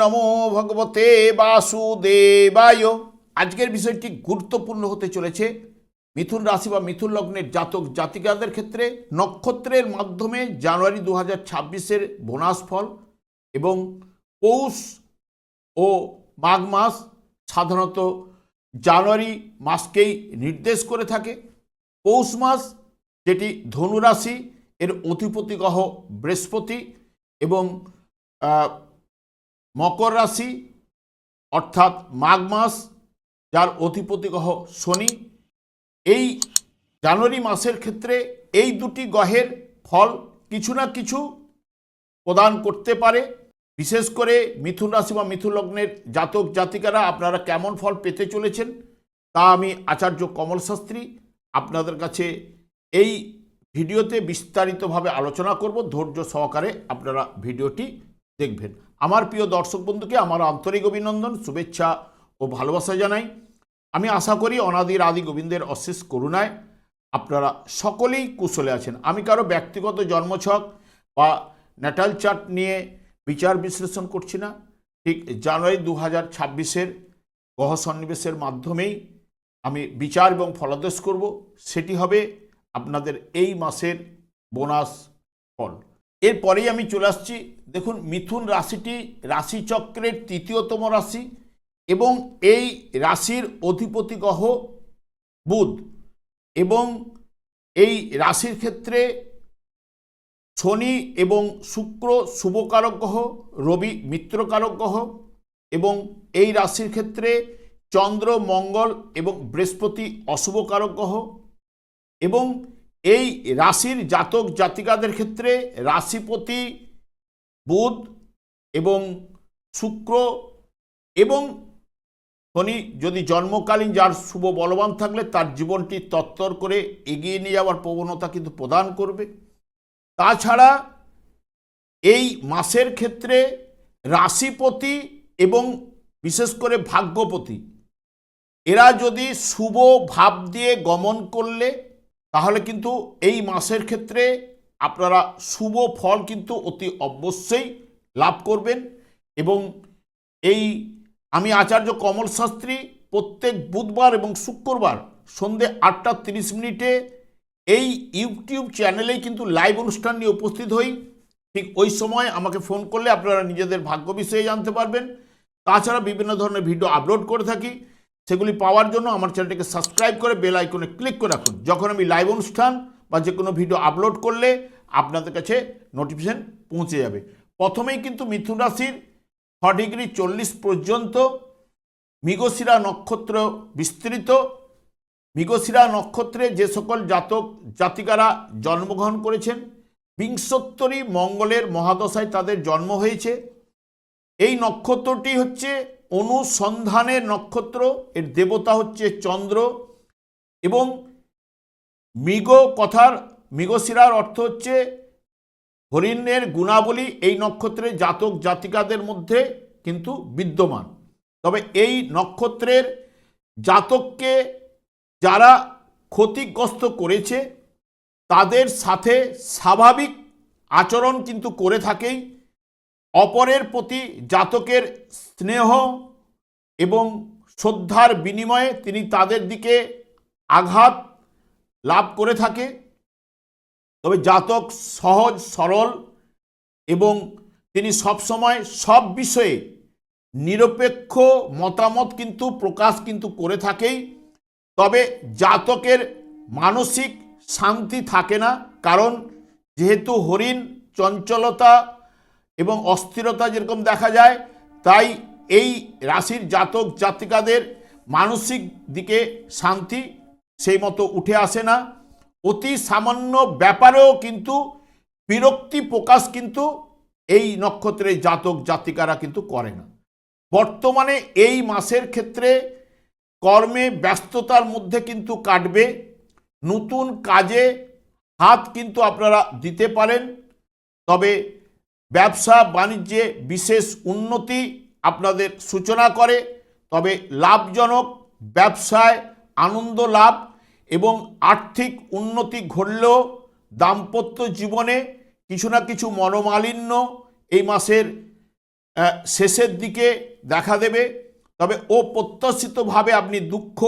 নমো ভগবতে বাসুদেবায়। আজকের বিষয়টি গুরুত্বপূর্ণ হতে চলেছে। মিথুন রাশি বা মিথুন লগ্নের জাতক জাতিকাদের ক্ষেত্রে নক্ষত্রের মাধ্যমে জানুয়ারি দু হাজার ছাব্বিশের বোনাস ফল এবং পৌষ ও মাঘ মাস সাধারণত জানুয়ারি মাসকেই নির্দেশ করে থাকে। পৌষ মাস, যেটি ধনুরাশি এর অধিপতি গ্রহ বৃহস্পতি এবং মকর রাশি, অর্থাৎ মাঘ মাস, যার অধিপতি গ্রহ শনি, এই জানুয়ারি মাসের ক্ষেত্রে এই দুটি গ্রহের ফল কিছু না কিছু প্রদান করতে পারে। বিশেষ করে মিথুন রাশি বা মিথুন লগ্নের জাতক জাতিকারা আপনারা কেমন ফল পেতে চলেছেন তা আমি আচার্য কমল শাস্ত্রী আপনাদের কাছে এই ভিডিওতে বিস্তারিতভাবে আলোচনা করব। ধৈর্য সহকারে আপনারা ভিডিওটি দেখবেন। আমার প্রিয় দর্শক বন্ধুকে আমার আন্তরিক অভিনন্দন, শুভেচ্ছা ও ভালোবাসা জানাই। আমি আশা করি অনাদির আদি গোবিন্দের অশেষ করুণায় আপনারা সকলেই কুশলে আছেন। আমি কারও ব্যক্তিগত জন্মছক বা ন্যাটাল চার্ট নিয়ে বিচার বিশ্লেষণ করছি না। ঠিক জানুয়ারি দু হাজার ছাব্বিশের গহ সন্নিবেশের মাধ্যমেই আমি বিচার এবং ফলাদেশ করব। সেটি হবে আপনাদের এই মাসের বোনাস ফল। এরপরেই আমি চলে আসছি, দেখুন, মিথুন রাশিটি রাশিচক্রের তৃতীয়তম রাশি এবং এই রাশির অধিপতি গ্রহ বুধ এবং এই রাশির ক্ষেত্রে শনি এবং শুক্র শুভকারক গ্রহ, রবি মিত্রকারক গ্রহ এবং এই রাশির ক্ষেত্রে চন্দ্র, মঙ্গল এবং বৃহস্পতি অশুভকারক গ্রহ এবং এই রাশির জাতক জাতিকাদের ক্ষেত্রে রাশিপতি, বুধ এবং শুক্র এবং শনি যদি জন্মকালীন যার শুভ বলবান থাকলে তার জীবনটি তত্তর করে এগিয়ে নিয়ে যাওয়ার প্রবণতা কিন্তু প্রদান করবে। তাছাড়া এই মাসের ক্ষেত্রে রাশিপতি এবং বিশেষ করে ভাগ্যপতি, এরা যদি শুভ ভাব দিয়ে গমন করলে তাহলে কিন্তু এই মাসের ক্ষেত্রে আপনারা শুভ ফল কিন্তু অতি অবশ্যই লাভ করবেন এবং এই আমি আচার্য কমল শাস্ত্রী প্রত্যেক বুধবার এবং শুক্রবার সন্ধে আটটা তিরিশ মিনিটে এই ইউটিউব চ্যানেলেই কিন্তু লাইভ অনুষ্ঠান নিয়ে উপস্থিত হই। ঠিক ওই সময় আমাকে ফোন করলে আপনারা নিজেদের ভাগ্য বিষয়ে জানতে পারবেন। তাছাড়া বিভিন্ন ধরনের ভিডিও আপলোড করে থাকি। সেগুলি পাওয়ার জন্য আমার চ্যানেলটিকে সাবস্ক্রাইব করে বেল আইকনে ক্লিক করে রাখুন। যখন আমি লাইভ অনুষ্ঠান বা যে কোনো ভিডিও আপলোড করলে আপনাদের কাছে নোটিফিকেশন পৌঁছে যাবে। প্রথমেই কিন্তু মিথুন রাশির ছ ডিগ্রি চল্লিশ পর্যন্ত মৃগশিরা নক্ষত্র বিস্তৃত। মৃগশিরা নক্ষত্রে যে সকল জাতক, জাতিকারা জন্মগ্রহণ করেছেন, বিংশোত্তরী মঙ্গলের মহাদশায় তাদের জন্ম হয়েছে। এই নক্ষত্রটি হচ্ছে অনুসন্ধানের নক্ষত্র, এর দেবতা হচ্ছে চন্দ্র এবং মৃগ কথার মৃগশিরার অর্থ হচ্ছে হরিণের গুণাবলী এই নক্ষত্রের জাতক জাতিকাদের মধ্যে কিন্তু বিদ্যমান। তবে এই নক্ষত্রের জাতককে যারা ক্ষতিগ্রস্ত করেছে, তাদের সাথে স্বাভাবিক আচরণ কিন্তু করে থাকেই। অপরের প্রতি জাতকের স্নেহ এবং শ্রদ্ধার বিনিময়ে তিনি তাদের দিকে আঘাত লাভ করে থাকে। তবে জাতক সহজ, সরল এবং তিনি সবসময় সব বিষয়ে নিরপেক্ষ মতামত কিন্তু প্রকাশ কিন্তু করে থাকেই। তবে জাতকের মানসিক শান্তি থাকে না, কারণ যেহেতু হরিণ চঞ্চলতা এবং অস্থিরতা যেরকম দেখা যায়, তাই এই রাশির জাতক জাতিকাদের মানসিক দিকে শান্তি সেই মতো উঠে আসে না। অতি সামান্য ব্যাপারেও কিন্তু বিরক্তি প্রকাশ কিন্তু এই নক্ষত্রের জাতক জাতিকারা কিন্তু করে না। বর্তমানে এই মাসের ক্ষেত্রে কর্মে ব্যস্ততার মধ্যে কিন্তু কাটবে। নতুন কাজে হাত কিন্তু আপনারা দিতে পারেন। তবে ব্যবসা বাণিজ্যে বিশেষ উন্নতি আপনাদের সূচনা করে, তবে লাভজনক ব্যবসায় আনন্দ লাভ এবং আর্থিক উন্নতি ঘটলেও দাম্পত্য জীবনে কিছু না কিছু মনোমালিন্য এই মাসের শেষের দিকে দেখা দেবে। তবে অপ্রত্যাশিতভাবে আপনি দুঃখ,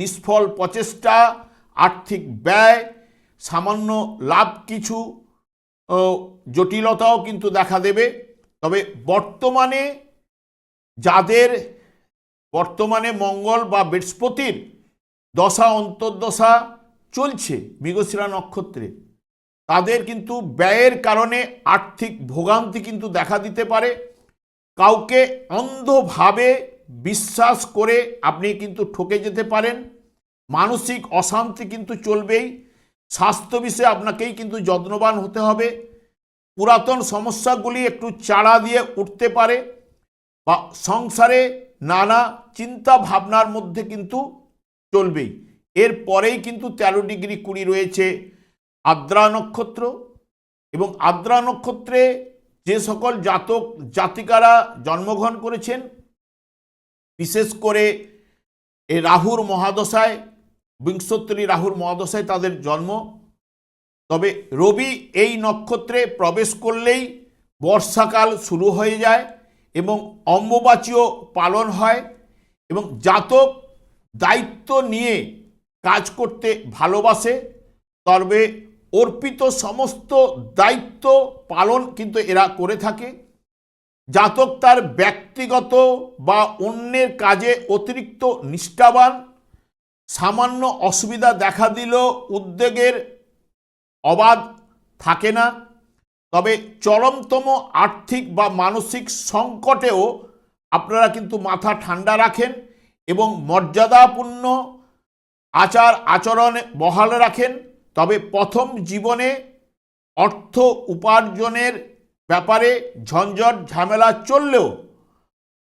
নিষ্ফল প্রচেষ্টা, আর্থিক ব্যয়, সামান্য লাভ কিছু জটিলতাও কিন্তু দেখা দেবে। তবে বর্তমানে যাদের বর্তমানে মঙ্গল বা বৃহস্পতির দশা, অন্তর্দশা চলছে মৃগশিরা নক্ষত্রে, তাদের কিন্তু ব্যয়ের কারণে আর্থিক ভোগান্তি কিন্তু দেখা দিতে পারে। কাউকে অন্ধভাবে বিশ্বাস করে আপনি কিন্তু ঠকে যেতে পারেন। মানসিক অশান্তি কিন্তু চলবেই। স্বাস্থ্য বিষয়ে আপনাকেই কিন্তু যত্নবান হতে হবে। পুরাতন সমস্যাগুলি একটু চাড়া দিয়ে উঠতে পারে বা সংসারে নানা চিন্তা ভাবনার মধ্যে কিন্তু চলবেই। এর পরেই কিন্তু তেরো ডিগ্রি কুড়ি রয়েছে আদ্রা নক্ষত্র এবং আদ্রা নক্ষত্রে যে সকল জাতক জাতিকারা জন্মগ্রহণ করেছেন, বিশেষ করে এ রাহুর মহাদশায় বিংশোত্তরী রাহুর মহাদশায় তাদের জন্ম। তবে রবি এই নক্ষত্রে প্রবেশ করলেই বর্ষাকাল শুরু হয়ে যায় এবং অম্বুবাচীও পালন হয় এবং জাতক দায়িত্ব নিয়ে কাজ করতে ভালোবাসে। তবে অর্পিত সমস্ত দায়িত্ব পালন কিন্তু এরা করে থাকে। জাতক তার ব্যক্তিগত বা অন্যের কাজে অতিরিক্ত নিষ্ঠাবান। সামান্য অসুবিধা দেখা দিল উদ্বেগের অবাধ থাকে না। তবে চরমতম আর্থিক বা মানসিক সংকটেও আপনারা কিন্তু মাথা ঠান্ডা রাখেন এবং মর্যাদাপূর্ণ আচার আচরণ বহাল রাখেন। তবে প্রথম জীবনে অর্থ উপার্জনের ব্যাপারে ঝঞ্ঝট ঝামেলা চললেও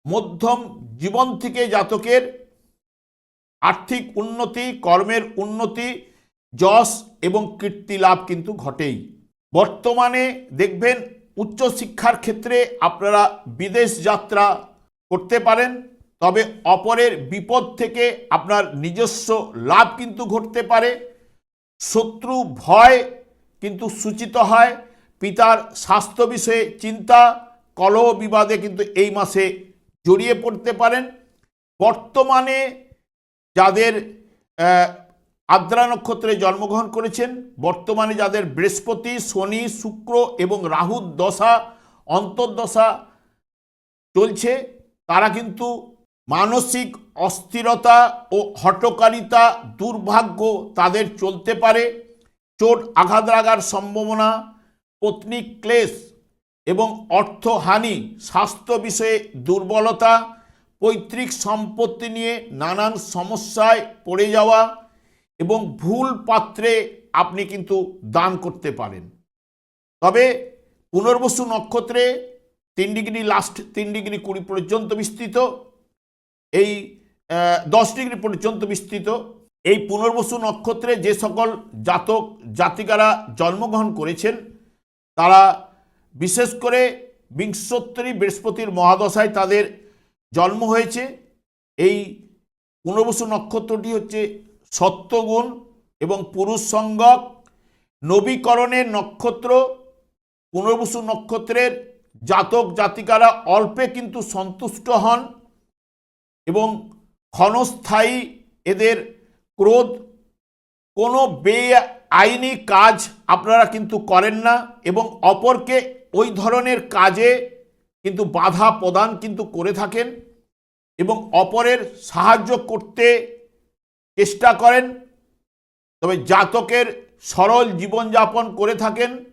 মধ্যম জীবন থেকে জাতকের আর্থিক উন্নতি, কর্মের উন্নতি, যশ এবং কীর্তি লাভ কিন্তু ঘটেই। বর্তমানে দেখবেন উচ্চশিক্ষার ক্ষেত্রে আপনারা বিদেশ যাত্রা করতে পারেন, তবে অপরের বিপদ থেকে আপনার নিজস্ব লাভ কিন্তু ঘটতে পারে। শত্রু ভয় কিন্তু সূচিত হয়, পিতার স্বাস্থ্য বিষয়ে চিন্তা, কলহ বিবাদে কিন্তু এই মাসে জড়িয়ে পড়তে পারেন। বর্তমানে যাদের আদ্রা নক্ষত্রে জন্মগ্রহণ করেছেন, বর্তমানে যাদের বৃহস্পতি, শনি, শুক্র এবং রাহুর দশা, অন্তর্দশা চলছে, তারা কিন্তু মানসিক অস্থিরতা ও হটকারিতা দুর্ভাগ্য তাদের চলতে পারে। চোট আঘাত লাগার সম্ভাবনা, পত্নী ক্লেশ এবং অর্থহানি, স্বাস্থ্য বিষয়ে দুর্বলতা পৈতৃক সম্পত্তি নিয়ে নানান সমস্যায় পড়ে যাওয়া এবং ভুল পাত্রে আপনি কিন্তু দান করতে পারেন। তবে পুনর্বসু নক্ষত্রে তিন ডিগ্রি লাস্ট তিন ডিগ্রি কুড়ি পর্যন্ত বিস্তৃত, এই দশ ডিগ্রি পর্যন্ত বিস্তৃত। এই পুনর্বসু নক্ষত্রে যে সকল জাতক জাতিকারা জন্মগ্রহণ করেছেন, তারা বিশেষ করে বিংশোত্তরী বৃহস্পতির মহাদশায় তাদের জন্ম হয়েছে। এই পুনর্বসু নক্ষত্রটি হচ্ছে সত্যগুণ এবং পুরুষ সঙ্গক নবীকরণের নক্ষত্র, পুনর্বসু নক্ষত্রের জাতক জাতিকারা অল্পে কিন্তু সন্তুষ্ট হন এবং ক্ষণস্থায়ী এদের ক্রোধ কোনো বে আইনি কাজ আপনারা কিন্তু করেন না এবং অপরকে ওই ধরনের কাজে কিন্তু বাধা প্রদান কিন্তু করে থাকেন এবং অপরের সাহায্য করতে চেষ্টা করেন। তবে জাতকের সরল জীবনযাপন করে থাকেন।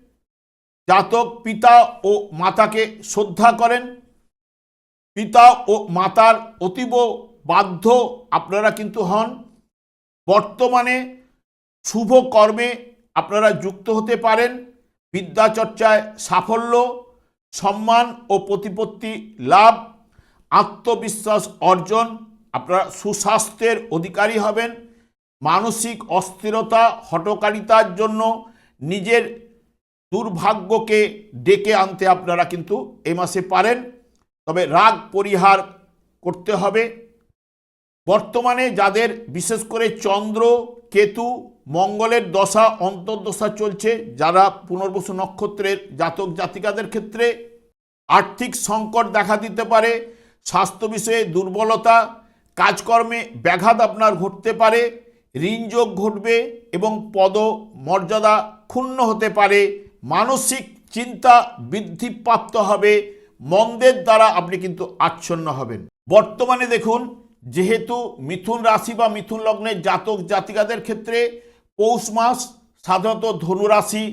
জাতক পিতা ও মাতাকে শ্রদ্ধা করেন। পিতা ও মাতার অতীব বাধ্য আপনারা কিন্তু হন। বর্তমানে শুভ কর্মে আপনারা যুক্ত হতে পারেন। বিদ্যাচর্চায় সাফল্য সম্মান ও প্রতিপত্তি লাভ, আত্মবিশ্বাস অর্জন, আপনারা সুস্বাস্থ্যের অধিকারী হবেন, মানসিক অস্থিরতা হটকারিতার জন্য নিজের দুর্ভাগ্যকে ডেকে আনতে আপনারা কিন্তু এ মাসে পারেন। তবে রাগ পরিহার করতে হবে। বর্তমানে যাদের বিশেষ করে চন্দ্র কেতু মঙ্গলের দশা, অন্তর্দশা চলছে। যারা পুনর্বসু নক্ষত্রের জাতক জাতিকাদের ক্ষেত্রে আর্থিক সংকট দেখা দিতে পারে, স্বাস্থ্য বিষয়ে দুর্বলতা, কাজকর্মে ব্যাঘাত আপনার ঘটতে পারে, ঋণযোগ ঘটবে এবং পদ মর্যাদা ক্ষুণ্ণ হতে পারে। মানসিক চিন্তা বৃদ্ধিপ্রাপ্ত হবে, মন্দের দ্বারা আপনি কিন্তু আচ্ছন্ন হবেন। বর্তমানে দেখুন যেহেতু মিথুন রাশি বা মিথুন লগ্নের জাতক জাতিকাদের ক্ষেত্রে পৌষ মাস সাধারণত ধনুরাশি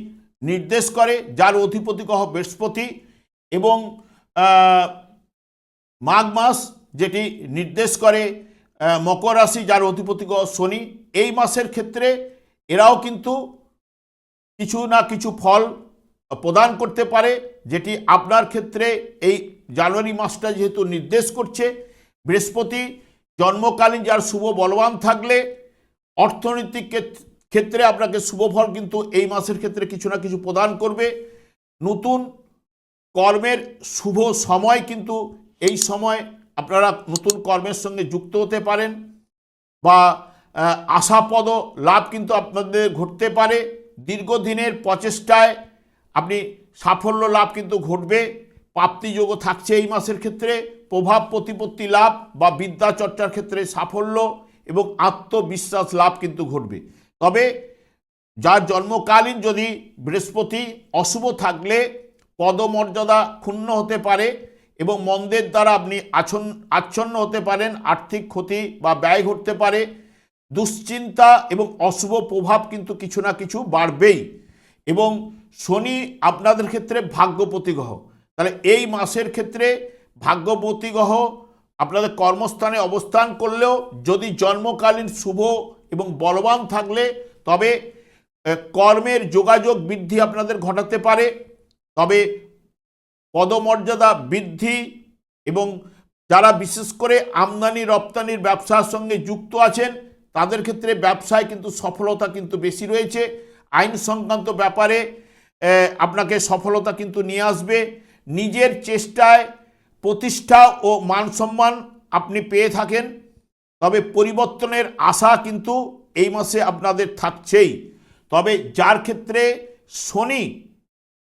নির্দেশ করে, যার অধিপতি কহ বৃহস্পতি এবং মাঘ মাস যেটি নির্দেশ করে মকর রাশি, যার অধিপতি গ্রহ শনি, এই মাসের ক্ষেত্রে এরাও কিন্তু কিছু না কিছু ফল প্রদান করতে পারে, যেটি আপনার ক্ষেত্রে এই জানুয়ারি মাসটা যেহেতু নির্দেশ করছে, বৃহস্পতি জন্মকালীন যার শুভ বলবান থাকলে অর্থনৈতিক ক্ষেত- ক্ষেত্রে আপনাকে শুভ ফল কিন্তু এই মাসের ক্ষেত্রে কিছু না কিছু প্রদান করবে। নতুন কর্মের শুভ সময় কিন্তু এই সময় আপনারা নতুন কর্মের সঙ্গে যুক্ত হতে পারেন বা আশাপদ লাভ কিন্তু আপনাদের ঘটতে পারে। দীর্ঘদিনের প্রচেষ্টায় আপনি সাফল্য লাভ কিন্তু ঘটবে। প্রাপ্তিযোগও থাকছে এই মাসের ক্ষেত্রে, প্রভাব, প্রতিপত্তি লাভ বা বিদ্যা চর্চার ক্ষেত্রে সাফল্য এবং আত্মবিশ্বাস লাভ কিন্তু ঘটবে। তবে যার জন্মকালীন যদি বৃহস্পতি অশুভ থাকলে, পদমর্যাদা ক্ষুণ্ণ হতে পারে এবং মন্দের দ্বারা আপনি আচ্ছন্ন আচ্ছন্ন হতে পারেন, আর্থিক ক্ষতি বা ব্যয় ঘটতে পারে, দুশ্চিন্তা এবং অশুভ প্রভাব কিন্তু কিছু না কিছু বাড়বেই এবং শনি আপনাদের ক্ষেত্রে ভাগ্যপতি গ্রহ তাহলে এই মাসের ক্ষেত্রে ভাগ্যপতি গ্রহ আপনাদের কর্মস্থানে অবস্থান করলেও যদি জন্মকালীন শুভ এবং বলবান থাকলে তবে কর্মের যোগাযোগ বৃদ্ধি আপনাদের ঘটাতে পারে। তবে পদমর্যাদা বৃদ্ধি এবং যারা বিশেষ করে আমদানি রপ্তানির ব্যবসার সঙ্গে যুক্ত আছেন, তাদের ক্ষেত্রে ব্যবসায় কিন্তু সফলতা কিন্তু বেশি রয়েছে। আইন সংক্রান্ত ব্যাপারে আপনাকে সফলতা কিন্তু নিয়ে আসবে। নিজের চেষ্টায় প্রতিষ্ঠা ও মান সম্মান আপনি পেয়ে থাকেন। তবে পরিবর্তনের আশা কিন্তু এই মাসে আপনাদের থাকছেই। তবে যার ক্ষেত্রে শনি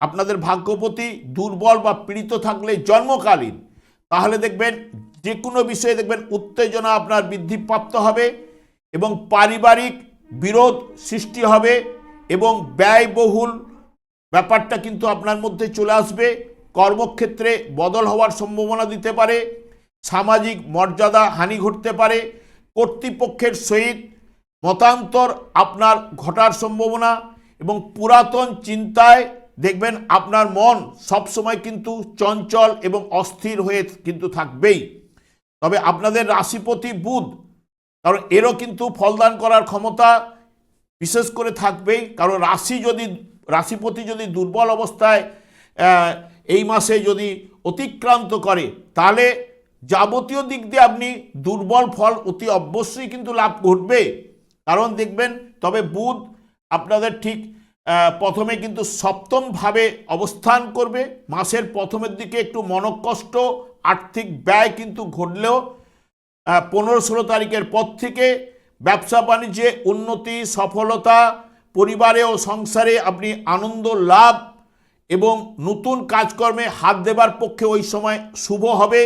আপনাদের ভাগ্যপতি দুর্বল বা পীড়িত থাকলে জন্মকালীন, তাহলে দেখবেন যে কোনো বিষয়ে দেখবেন উত্তেজনা আপনার বৃদ্ধিপ্রাপ্ত হবে এবং পারিবারিক বিরোধ সৃষ্টি হবে এবং ব্যয়বহুল ব্যাপারটা কিন্তু আপনার মধ্যে চলে আসবে। কর্মক্ষেত্রে বদল হওয়ার সম্ভাবনা দিতে পারে, সামাজিক মর্যাদা হানি ঘটতে পারে, কর্তৃপক্ষের সহিত মতান্তর আপনার ঘটার সম্ভাবনা এবং পুরাতন চিন্তায় দেখবেন আপনার মন সবসময় কিন্তু চঞ্চল এবং অস্থির হয়ে কিন্তু থাকবেই। তবে আপনাদের রাশিপতি বুধ, কারণ এরও কিন্তু ফলদান করার ক্ষমতা বিশেষ করে থাকবেই, কারণ রাশি যদি, রাশিপতি যদি দুর্বল অবস্থায় এই মাসে যদি অতিক্রান্ত করে, তাহলে যাবতীয় দিক দিয়ে আপনি দুর্বল ফল অতি অবশ্যই কিন্তু লাভ ঘটবে। কারণ দেখবেন, তবে বুধ আপনাদের ঠিক প্রথমে কিন্তু সপ্তমভাবে অবস্থান করবে। মাসের প্রথমের দিকে একটু মনকষ্ট, আর্থিক ব্যয় কিন্তু ঘটলেও পনেরো ষোলো তারিখের পর থেকে ব্যবসা বাণিজ্যে উন্নতি, সফলতা, পরিবারে ও সংসারে আপনি আনন্দ লাভ এবং নতুন কাজকর্মে হাত দেবার পক্ষে ওই সময় শুভ হবে।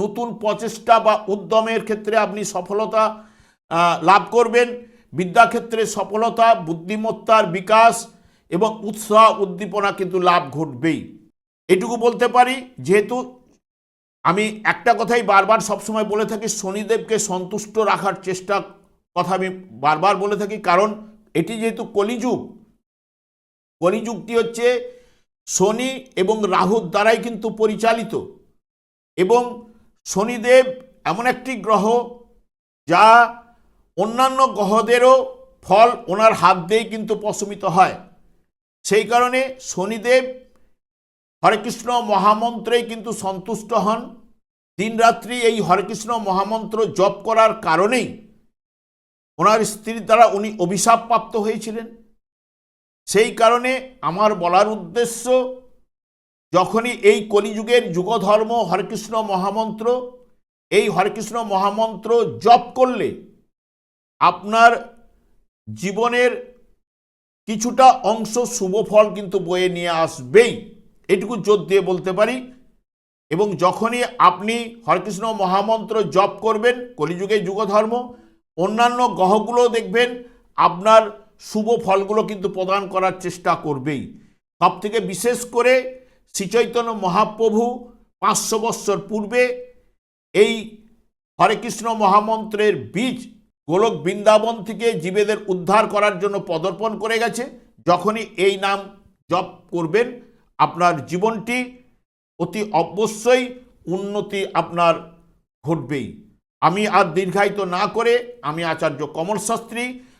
নতুন প্রচেষ্টা বা উদ্যমের ক্ষেত্রে আপনি সফলতা লাভ করবেন। বিদ্যাক্ষেত্রে সফলতা, বুদ্ধিমত্তার বিকাশ এবং উৎসাহ উদ্দীপনা কিন্তু লাভ ঘটবেই। এটুকু বলতে পারি, যেহেতু আমি একটা কথাই বারবার সবসময় বলে থাকি, শনিদেবকে সন্তুষ্ট রাখার চেষ্টা কথা আমি বারবার বলে থাকি, কারণ এটি যেহেতু কলিযুগ, কলিযুগটি হচ্ছে শনি এবং রাহুর দ্বারাই কিন্তু পরিচালিত। এবং শনিদেব এমন একটি গ্রহ যা অন্যান্য গ্রহদেরও ফল ওনার হাত দিয়েই কিন্তু প্রশমিত হয়। সেই কারণে শনিদেব হরে কৃষ্ণ মহামন্ত্রেই কিন্তু সন্তুষ্ট হন। দিনরাত্রি এই হরে কৃষ্ণ মহামন্ত্র জপ করার কারণেই ওনার স্ত্রীর দ্বারা উনি অভিশাপ প্রাপ্ত হয়েছিলেন। সেই কারণে আমার বলার উদ্দেশ্য, যখনই এই কলিযুগের যুগধর্ম হরেকৃষ্ণ মহামন্ত্র, এই হরেকৃষ্ণ মহামন্ত্র জপ করলে আপনার জীবনের কিছুটা অংশ শুভ ফল কিন্তু বয়ে নিয়ে আসবেই। এটুকু জোর দিয়ে বলতে পারি। এবং যখনই আপনি হরেকৃষ্ণ মহামন্ত্র জপ করবেন, কলিযুগে যুগধর্ম, অন্যান্য গ্রহগুলো দেখবেন, আপনার শুভ ফলগুলো কিন্তু প্রদান করার চেষ্টা করবেই। সব থেকে বিশেষ করে শ্রীচৈতন্য মহাপ্রভু পাঁচশো বৎসর পূর্বে এই হরে কৃষ্ণ মহামন্ত্রের বীজ গোলক বৃন্দাবন থেকে জীবেদের উদ্ধার করার জন্য পদর্পণ করে গেছে। যখনই এই নাম জপ করবেন, আপনার জীবনটি অতি অবশ্যই উন্নতি আপনার ঘটবেই। আমি আর দীর্ঘায়িত না করে, আমি আচার্য কমল শাস্ত্রী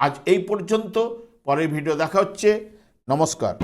আজ এই পর্যন্ত পরের ভিডিও দেখা হচ্ছে। নমস্কার।